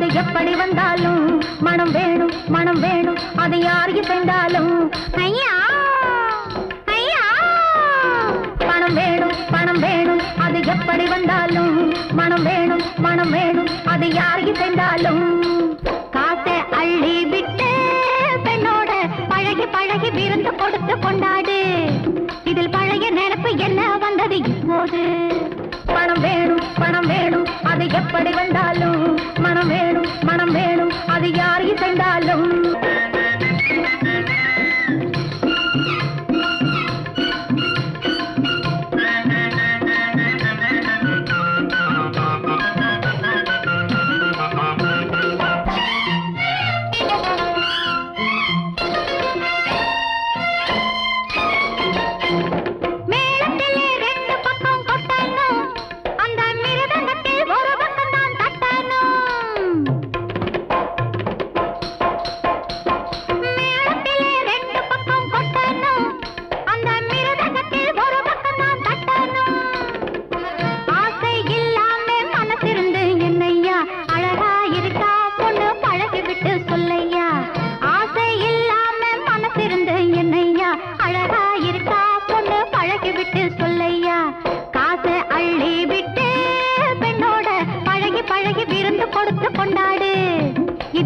அது எப்படி வந்தாலும் மனம் வேணும் மனம் வேணும். அது யார் இசைந்தாலும் ஐயா! ஐயா! பணம் வேணும் பணம் வேணும். அது எப்படி வந்தாலும் மனம் வேணும் மனம் வேணும். அது யார் இசைந்தாலும் காசை அள்ளி விட்டு பெண்ணோட பழகி பழகி விருந்து கொடுத்து கொண்டாடு. இதில் பழைய நினைப்பு என்ன வந்தது இப்போது? பணம் வேணும் பணம் வேணும். அது எப்படி வந்தாலும் மனம் வேணும்.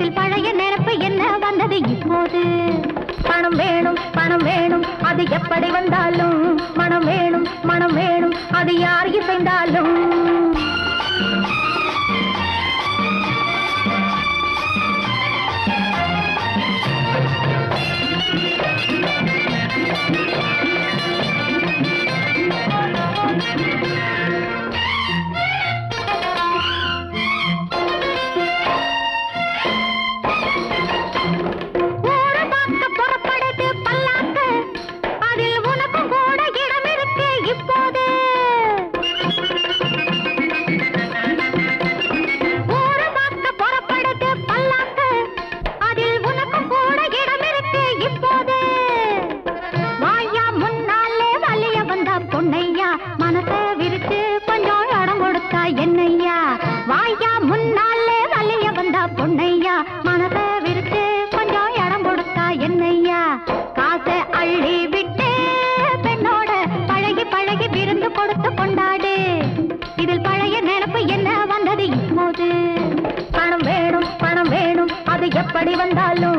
இதில் பழைய நெருப்பு என்ன வந்தது இப்போது? பணம் வேணும் பணம் வேணும் அது எப்படி வந்தாலும்? மனம் வேணும் மனம் வேணும் அது யார் இசைந்தாலும்? மனசை விரிச்சு கொஞ்சம் இடம் கொடுத்தா என்னையா? காசை அள்ளி விட்டு பெண்ணோட பழகி பழகி விருந்து கொடுத்து கொண்டாடு. இதில் பழைய நினைப்பு என்ன வந்தது இப்போது? பணம் வேணும் பணம் வேணும் அது எப்படி வந்தாலும்